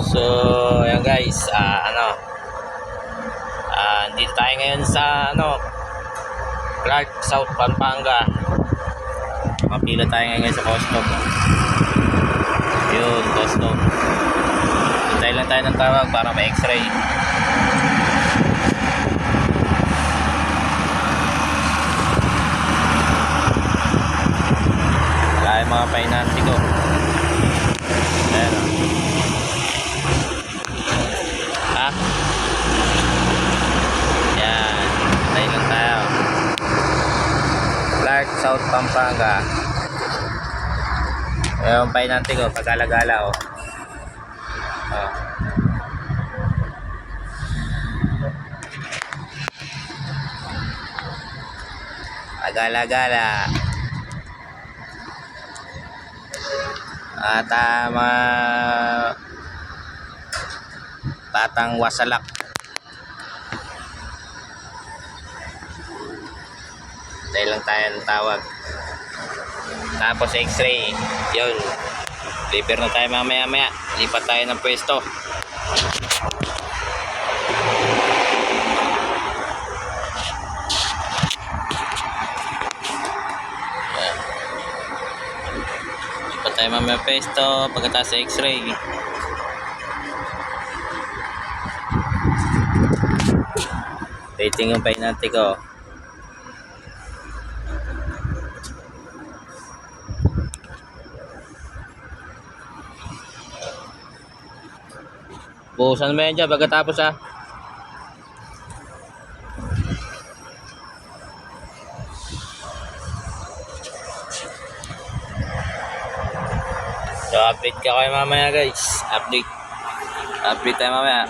So, ayan guys, ah, ano, ah, dito tayo ngayon sa, ano, Clark, South Pampanga. Mapila tayo ngayon sa custom. Yun, custom. Hintay lang tayo ng tawag para may x-ray. Wala yung mga finance ko. Ayan. o. Ha? Yan. Tayo lang tayo. Clark, South Pampanga. Ayan yung pinante ko. Pagala-gala o. Oh. Pagala-gala. At ah, mga batang wasalak. Dahil lang tayo ng tawag. Tapos x-ray. Yun. Deliver na tayo mamaya maya. Lipat tayo ng pwesto. Lipat tayo mamaya pwesto. Pagkatapos sa x-ray. Rating yung painante ko. Buhusan mo yan dyan pagkatapos ha. So update ka kayo mamaya guys. Update. Update tayo mamaya.